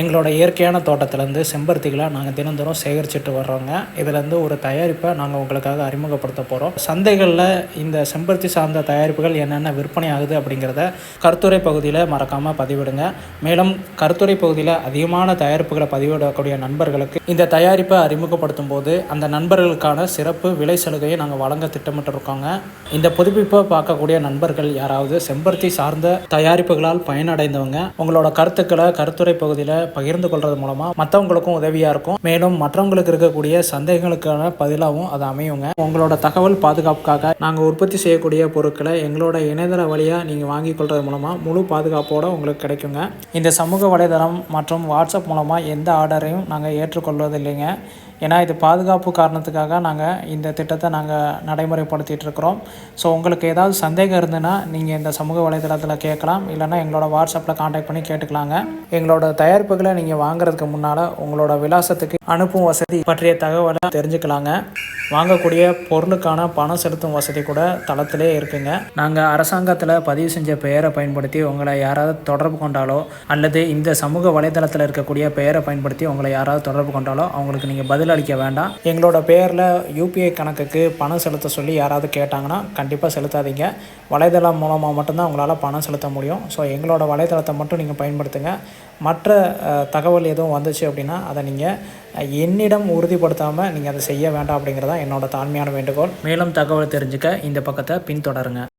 எங்களோட இயற்கையான தோட்டத்திலேருந்து செம்பருத்திகளை நாங்கள் தினந்தோறும் சேகரிச்சுட்டு வர்றோங்க. இதுலேருந்து ஒரு தயாரிப்பை நாங்கள் உங்களுக்காக அறிமுகப்படுத்த போகிறோம் சந்தைகளில் இந்த செம்பருத்தி சார்ந்த தயாரிப்புகள் என்னென்ன விற்பனை ஆகுது அப்படிங்கிறத கருத்துரை பகுதியில் மறக்காமல் பதிவிடுங்க. மேலும் கருத்துரை பகுதியில் அதிகமான தயாரிப்புகளை பதிவிடக்கூடிய நண்பர்களுக்கு இந்த தயாரிப்பை அறிமுகப்படுத்தும் போது அந்த நண்பர்களுக்கான சிறப்பு விலை சலுகையை நாங்கள் வழங்க திட்டமிட்டு இருக்கோங்க இந்த புதுப்பிப்பை பார்க்கக்கூடிய நண்பர்கள் யாராவது செம்பருத்தி சார்ந்த தயாரிப்புகளால் பயனடைந்தவங்க உங்களோட கருத்துக்களை கருத்துரை பகுதியில் பகிர்ந்து கொள்றது மூலமாக மற்றவங்களுக்கும் உதவியாக இருக்கும். மேலும் மற்றவங்களுக்கு இருக்கக்கூடிய சந்தேகங்களுக்கான பதிலாகவும் அது அமையுங்க. உங்களோட தகவல் பாதுகாப்புக்காக நாங்கள் உற்பத்தி செய்யக்கூடிய பொருட்களை எங்களோட இணையதள வழியாக நீங்கள் வாங்கி கொள்றது மூலமாக முழு பாதுகாப்போடு உங்களுக்கு கிடைக்குங்க. இந்த சமூக வலைதளம் மற்றும் வாட்ஸ்அப் மூலமாக எந்த ஆர்டரையும் நாங்கள் ஏற்றுக்கொள்வதில்லைங்க. ஏன்னா இது பாதுகாப்பு காரணத்துக்காக நாங்கள் இந்த திட்டத்தை நாங்கள் நடைமுறைப்படுத்திகிட்ருக்குறோம் ஸோ உங்களுக்கு ஏதாவது சந்தேகம் இருந்ததுன்னா நீங்கள் இந்த சமூக வலைதளத்தில் கேட்கலாம். இல்லைன்னா எங்களோட வாட்ஸ்அப்பில் காண்டாக்ட் பண்ணி கேட்டுக்கலாங்க. எங்களோட தயாரிப்புகளை நீங்கள் வாங்குறதுக்கு முன்னால் உங்களோட விலாசத்துக்கு அனுப்பும் வசதி பற்றிய தகவலை தெரிஞ்சுக்கலாங்க. வாங்கக்கூடிய பொருளுக்கான பணம் செலுத்தும் வசதி கூட தளத்திலே இருக்குங்க. நாங்கள் அரசாங்கத்தில் பதிவு செஞ்ச பெயரை பயன்படுத்தி உங்களை யாராவது தொடர்பு கொண்டாலோ அல்லது இந்த சமூக வலைதளத்தில் இருக்கக்கூடிய பெயரை பயன்படுத்தி உங்களை யாராவது தொடர்பு கொண்டாலோ அவங்களுக்கு நீங்கள் பதில் அளிக்க வேண்டாம். எங்களோட பெயரில் யூபிஐ கணக்குக்கு பணம் செலுத்த சொல்லி யாராவது கேட்டாங்கன்னா கண்டிப்பாக செலுத்தாதீங்க. வலைதளம் மூலமாக மட்டும்தான் உங்களால் பணம் செலுத்த முடியும். ஸோ எங்களோட வலைதளத்தை மட்டும் நீங்கள் பயன்படுத்துங்க. மற்ற தகவல் எதுவும் வந்துச்சு அப்படின்னா அதை நீங்கள் என்னிடம் உறுதிப்படுத்தாமல் நீங்கள் அதை செய்ய வேண்டாம் அப்படிங்கிறதான் என்னோட தாழ்மையான வேண்டுகோள். மேலும் தகவல் தெரிஞ்சுக்க இந்த பக்கத்தை பின்தொடருங்க.